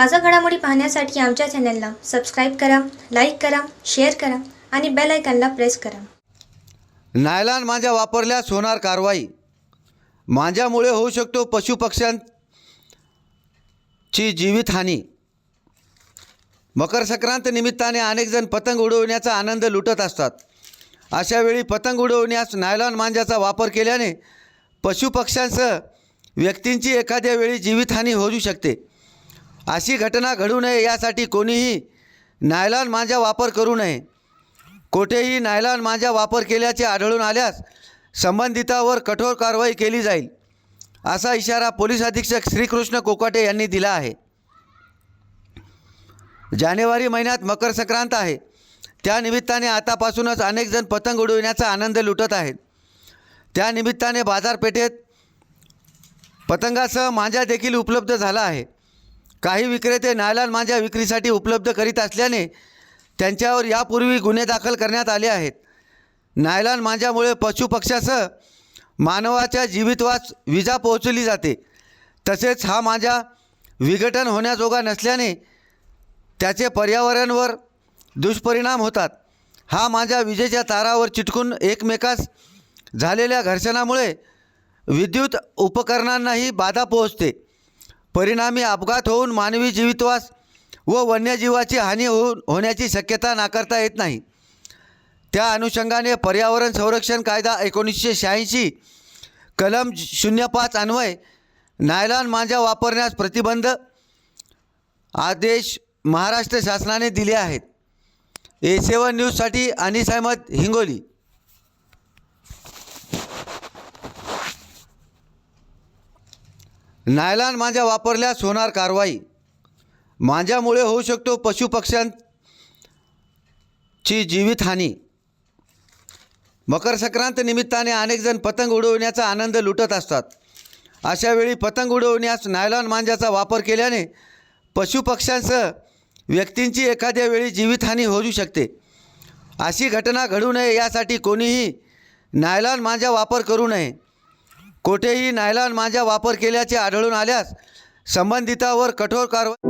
ताज्या घडामोडी पाहण्यासाठी आमच्या चॅनलला सबस्क्राईब करा लाईक करा शेअर करा आणि बेल आयकॉनला प्रेस करा. नायलॉन मांजा वापरल्यास होणार कारवाई. मांजामुळे होऊ शकतो पशुपक्ष्यांची जीवितहानी. मकर संक्रांत निमित्ताने अनेकजण पतंग उडवण्याचा आनंद लुटत असतात. अशावेळी पतंग उडवण्यास नायलॉन मांजाचा वापर केल्याने पशुपक्ष्यांसह व्यक्तींची एखाद्या वेळी जीवितहानी होऊ शकते. अशी घटना घडू नये यासाठी कोणीही नायलॉन मांजा वापर करू नये. कोठेही नायलॉन मांजा वापर केल्याचे आढळून आल्यास संबंधितावर कठोर कारवाई केली जाईल असा इशारा पोलीस अधीक्षक श्रीकृष्ण कोकाटे यांनी दिला आहे. जानेवारी महिन्यात मकर संक्रांत आहे. त्यानिमित्ताने आतापासूनच अनेकजण पतंग उडविण्याचा आनंद लुटत आहेत. त्यानिमित्ताने बाजारपेठेत पतंगासह मांजा देखील उपलब्ध झाला आहे. काही विक्रेते नायलॉन मांजा विक्रीसाठी उपलब्ध करीत असल्याने त्यांच्यावर यापूर्वी गुन्हे दाखल करण्यात आले आहेत. नायलॉन मांजामुळे पशुपक्ष्यासह मानवाच्या जीवितवास विजा पोहोचली जाते. तसेच हा मांजा विघटन होण्याजोगा नसल्याने त्याचे पर्यावरणवर दुष्परिणाम होतात. हा मांजा विजेच्या तारावर चिटकून एकमेकास झालेल्या घर्षणामुळे विद्युत उपकरणांनाही बाधा पोहोचते. परिणामी अपघात होऊन मानवी जीवितवास व वन्यजीवाची हानी होऊन होण्याची शक्यता नाकारता येत नाही. त्या अनुषंगाने पर्यावरण संरक्षण कायदा एकोणीसशे शहाऐंशी कलम शून्य पाच अन्वय नायलॉन मांजा वापरण्यास प्रतिबंध आदेश महाराष्ट्र शासनाने दिले आहेत. ए सेवन न्यूजसाठी अनिस अहमद हिंगोली. नायलॉन मांजा वापरल्यास होणार कारवाई. मांजामुळे होऊ शकतो पशुपक्ष्यांची जीवितहानी मकर संक्रांत निमित्ताने अनेकजण पतंग उडवण्याचा आनंद लुटत असतात. अशावेळी पतंग उडवण्यास नायलॉन मांजाचा वापर केल्याने पशुपक्ष्यांसह व्यक्तींची एखाद्या वेळी जीवितहानी होऊ शकते. अशी घटना घडू नये यासाठी कोणीही नायलॉन मांजा वापर करू नये. कोठेही नायलॉन माझ्या वापर केल्याचे आढळून आल्यास संबंधितावर कठोर कारवाई